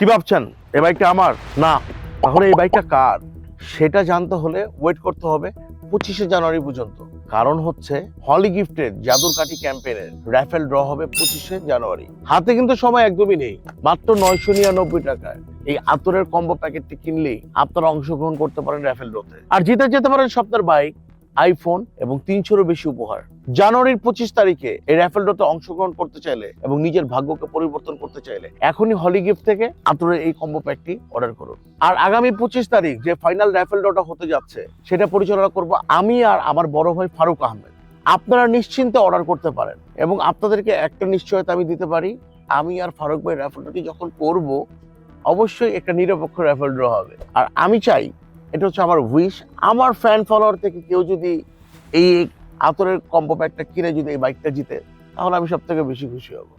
কি ভাবছেন? এই বাইকটা আমার? না। তাহলে এই বাইকটা কার? সেটা জানতে হলে ওয়েট করতে হবে পঁচিশে জানুয়ারি পর্যন্ত। কারণ হচ্ছে হলি গিফটের জাদুর কাঠি ক্যাম্পেইনের র্যাফেল ড্র হবে পঁচিশে জানুয়ারি। হাতে কিন্তু সময় একদমই নেই। মাত্র নয়শো নিরানব্বই টাকায়। এই আতরের কম্বো প্যাকেটটি কিনলেই আপনারা অংশগ্রহণ করতে পারেন র্যাফেল ড্রতে আর জিতে যেতে পারেন সপ্তাহের বাইক আইফোন এবং তিনশোরও বেশি উপহার। জানুয়ারির পঁচিশ তারিখে এই র্যাফেল ড্রতে অংশগ্রহণ করতে চাইলে এবং নিজের ভাগ্যকে পরিবর্তন করতে চাইলে এখনই হলি গিফট থেকে আতরের এই কম্বো প্যাকটি অর্ডার করুন। আর আগামী পঁচিশ তারিখ যে ফাইনাল র্যাফেল ড্রটা হতে যাচ্ছে, সেটা পরিচালনা করব আমি আর আমার বড় ভাই ফারুক আহমেদ। আপনারা নিশ্চিন্তে অর্ডার করতে পারেন এবং আপনাদেরকে একটা নিশ্চয়তা আমি দিতে পারি, আমি আর ফারুক ভাই র্যাফেল ড্রটি যখন করব, অবশ্যই একটা নিরপেক্ষ র্যাফেল ড্র হবে। আর আমি চাই এটা হচ্ছে আমার উইশ আমার ফ্যান ফলোয়ার থেকে কেউ যদি এই আতরের কম্বো ব্যাগটা কিনে যদি এই বাইকটা জিতে, তাহলে আমি সব থেকে বেশি খুশি হব।